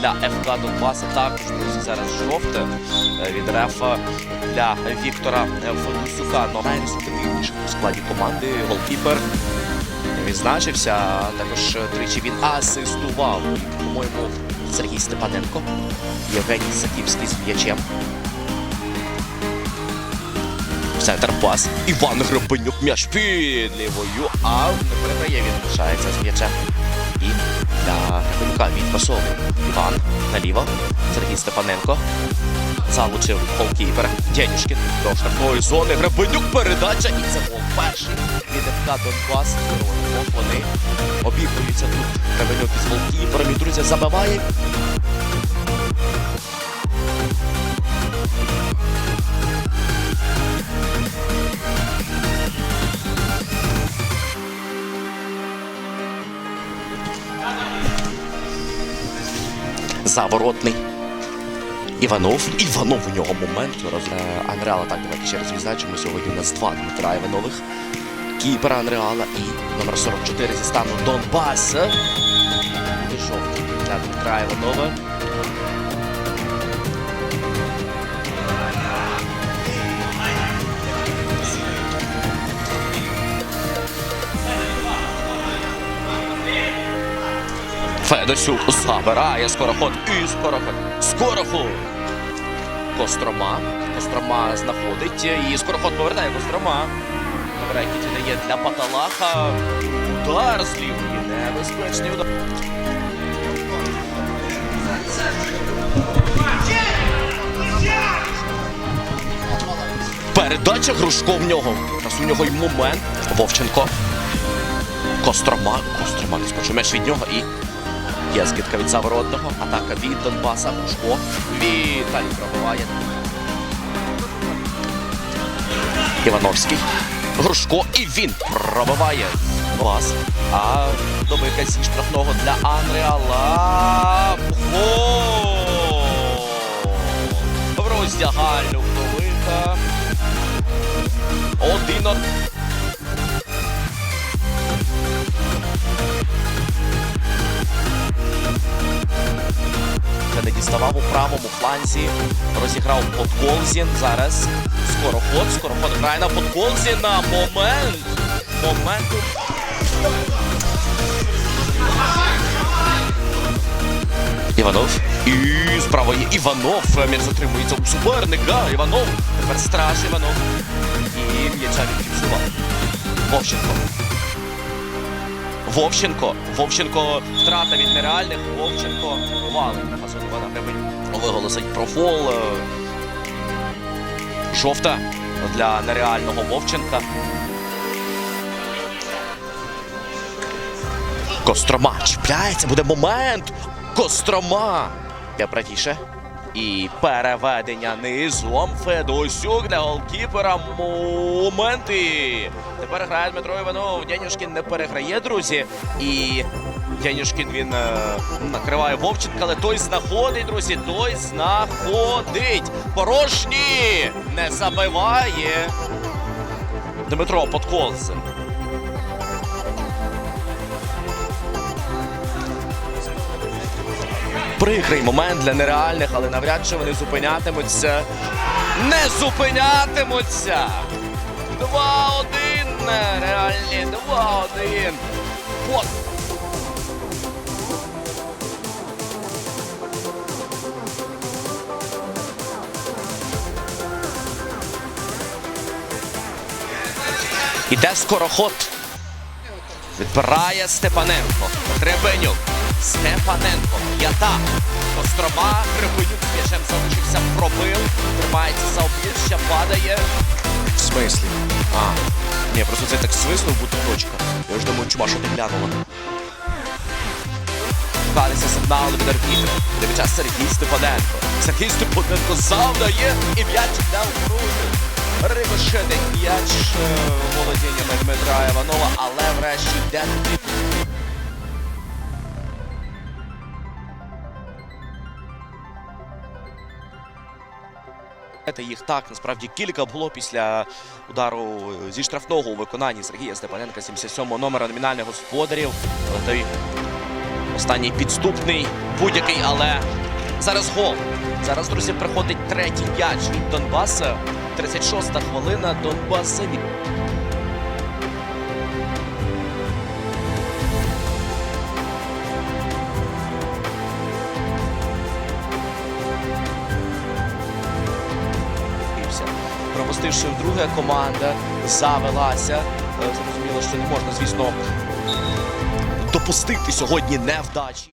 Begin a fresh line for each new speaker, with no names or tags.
для ФК Донбаса. Також друзі, зараз жовте е, від рефа для Віктора е, Федусюка. Ну, найрезультативніший у складі команди голкіпер відзначився. Також е, тричі він асистував. По-моєму, Сергій Степаненко, Євгеній Саківський з м'ячем. Центр пас. Іван Гребенюк м'яч під лівою, а не передає він лишається з м'ячем. І для Гребенюка відпасовує Іван наліво. Сергій Степаненко. Залучив голкіпер Дєнюшкін до штрафної зони. Гребенюк передача і це гол перший від ФК Донбас. Вони обігруються тут. Гребенюк із голкіпером. І друзі забиває. Заворотний. Іванов. Іванов у нього момент. Е, Анреала, так, давайте ще раз відзначимо. Сьогодні у нас два Дмитра Іванових. Кіпера Анреала і номер 44 зі стану Донбаса. Пішов для Дмитра Іванова. Федосюк забирає скороход і скороход. Скороход. Кострома. Кострома знаходить і скороход повертає Кострома. Який дає для Паталаха. Удар з лівої. Небезпечний удар. Передача Грушко в нього. Раз у нього й момент. Вовченко. Кострома. Кострома не скочив м'яч від нього і Є скидка від Заворотного. Атака від Донбаса. Пушко. Віталій пробиває. Івановський. Грушко. І він пробиває. Вас. А добивка зі штрафного для Анреала. Гол! В роздягальню Хвилинка. Один діставав у правому фланзі. Розіграв Подколзін. Зараз скороход. Скороход грає на Подколзіна. Момент. Момент. Іванов. І справа є Іванов. М'яч затримується у суперника. Іванов. Тепер страж Іванов. І м'яча відфіксував. Вовченко. Вовченко. Вовченко втрата від нереальних. Вовченко валить на фазон Івана Гребень. Виголосить про фол. Жовта для нереального Вовченка. Кострома чіпляється, буде момент. Кострома. Я правіше. І переведення низом Федосюк для голкіпера. Моменти. Тепер грає Дмитро Іванов. Дянюшкін не переграє, друзі. І Дянюшкін він е, накриває Вовченка, але той знаходить, друзі. Той знаходить. Порожній не забиває. Дмитро Подколзин. Прикрий момент для нереальних, але навряд чи вони зупинятимуться. Не зупинятимуться! 2-1! Реальні 2-1! От. Іде скороход. Відбирає Степаненко. Гребенюк. Степаненко. П'ята. Кострома. Гребенюк з м'ячем залишився. Пробив. Тримається за обличчя, падає. В смислі? А. Ні, просто це так свиснув, будто точка. Я ж думаю, чума, що ти глянула. Шукалися сигнали від арбітра. Дивича Сергій Степаненко. Сергій Степаненко завдає і м'яч йде у груди. Рикошетить м'яч е, володіннями Дмитра Іванова, але врешті йде туди. Їх так насправді кілька було після удару зі штрафного у виконанні Сергія Степаненка, 77-го номера номінальних господарів. Той Останній підступний, будь-який, але зараз гол. Зараз, друзі, приходить третій м'яч від Донбаса. 36-та хвилина Донбаса. Пропустивши вдруге, команда завелася. Е, Зрозуміло, що не можна, звісно, допустити сьогодні невдачі.